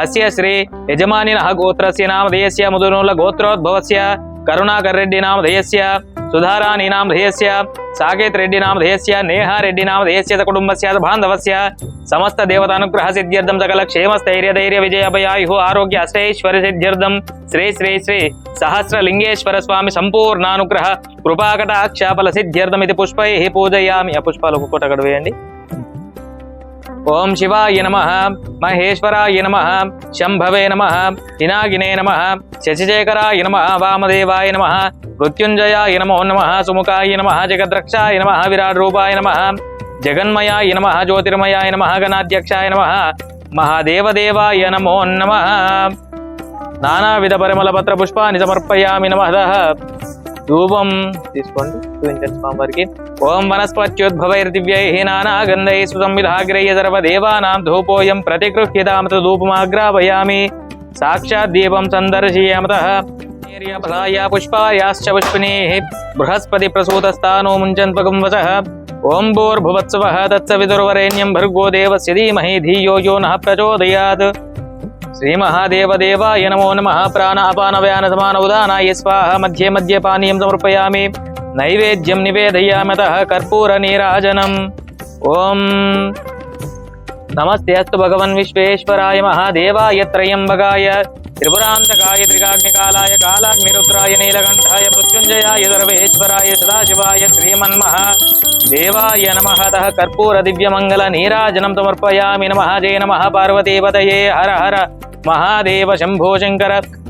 అస్య శ్రీ యజమాని గోత్రస్య నామధేయస్య ముదునుల గోత్రోద్భవస్య కరుణాకర్ రెడ్డి నామధేయస్య సుధారాణి నామధేయస్య సాకేత్ రెడ్డి నామధేయస్య నేహా రెడ్డి నామధేయస్య చ కుటుంబస్య బాంధవస్య సమస్త దేవతానుగ్రహ సిద్ధ్యర్థం సకల క్షేమ స్థైర్య ధైర్య విజయ అభయాయు ఆరోగ్య అష్టైశ్వర్య సిద్ధ్యర్థం శ్రీ శ్రీ శ్రీ సహస్రలింగేశ్వర స్వామి సంపూర్ణానుగ్రహ కృపాకటాక్షాఫల సిద్ధ్యర్థం ఇది పుష్పై పూజయామి. ఆ పుష్పాలు ఒక్కొక్కటి అక్కడ వేయండి. ఓం శివాయ నమ మహేశ్వరాయ నమ శంభవే నమ పినాగినే నమ శశిశేఖరాయ నమ వామదేవాయ నమ మృత్యుంజయాయ నమో నమ సుముఖాయ నమ జగద్రక్షాయ నమ విరాట్ రూపాయ నమ జగన్మయాయ నమ జ్యోతిర్మయాయ నమ గణాధ్యక్షాయ నమ మహాదేవదేవాయ నమో నమ. నానావిధ పరిమళ పత్ర పుష్పాన్ని సమర్పయామి నమ. ధూపం తీసుకోండి చూపించండి స్వామివారికి ओम वनस्पत्युद्भवैर्दिव्यैः नानागन्धैः सुसंविधाग्रह्य सर्वदेवानां धूपोय प्रतिगृह्यतामथ धूपमाग्रापयामि साक्षाद्दीपं सन्दर्शयामतः। फलाया पुष्पायाश्च पुष्पिनेः बृहस्पतिप्रसूतस्थानो मुञ्चन् पगुंवसः ॐ भूर्भुवत्सवः तत्सवितुर्वरेण्यं भर्गो देवस्य धीमहि धियो यो नः प्रचोदयात्। श्रीमहादेवदेवाय नमो नमः। प्राण समान उदानाय स्वाहा। मध्ये मध्ये पानीयं समर्पयामि। స్వాహ మధ్యే మధ్య పానీయం సమర్పయామి నైవేద్యం నివేదయామత కర్పూర నీరాజనం ఓం నమస్తే అస్తు భగవన్ విశ్వేశ్వరాయ మహాదేవాయ త్రయంబగాయ త్రిపురాంతకాయ త్రికాగ్నికాలాయ కాలాగ్నిరుద్రాయ నీలకంఠాయ మృత్యుంజయాయ సర్వేశ్వరాయ సదాశివాయ శ్రీమన్మహ దేవాయ నమ కర్పూర దివ్యమంగళ నీరాజనం సమర్పయామి నమ జయ నమ పార్వతీపతయే హర హర మహాదేవ శంభో